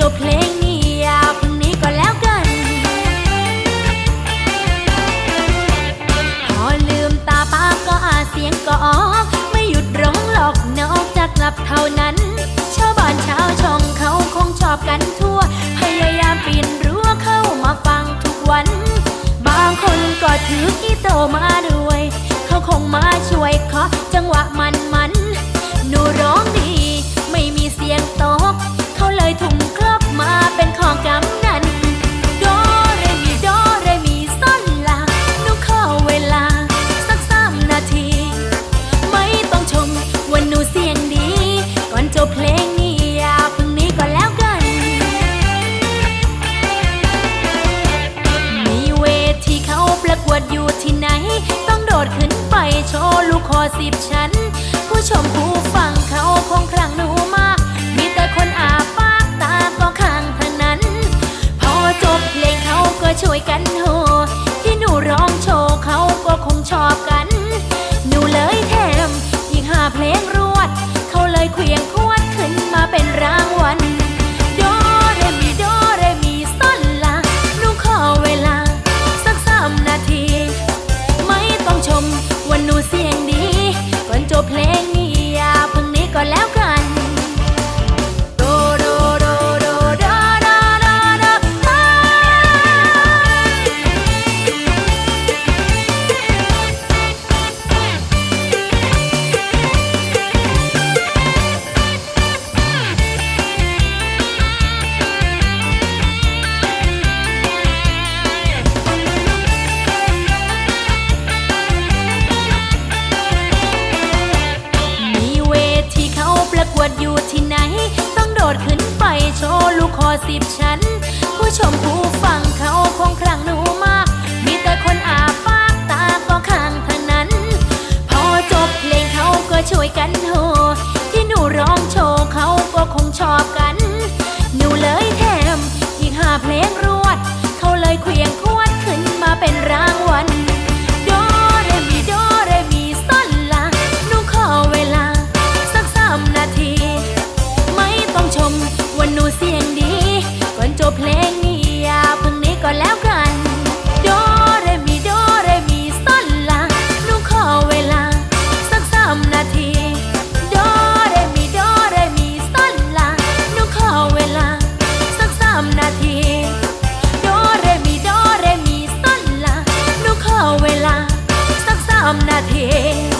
จบเพลงนี้ยากนี้ก็แล้วกัน พอลืมตาปาก็อาเสียงก็ออไม่หยุดร้องหลอกนอกจากหลับเท่านั้น ชาวบ้านชาวช่องเขาคงชอบกันทั่ว พยายามปีนรั้วเข้ามาฟังทุกวัน บางคนก็ถือกีโตมาด้วย เขาคงมาช่วยเคาะจังหวะมัน ลูกคอสิบชั้น ผู้ชมผู้ฟังเขาคงครั่งหนูมาก มีแต่คนอาปากตาก็ข้างเท่านั้น พอจบเพลงเขาก็ช่วยกัน วดอยู่ที่ไหน ต้องโดดขึ้นไปโชว์ลูกคอสิบชั้น ผู้ชมผู้ฟังเขาคงครั่งหนูมาก มีแต่คนอาปากตาก็ข้างเท่านั้น พอจบเพลงเขาก็ช่วยกันำนาที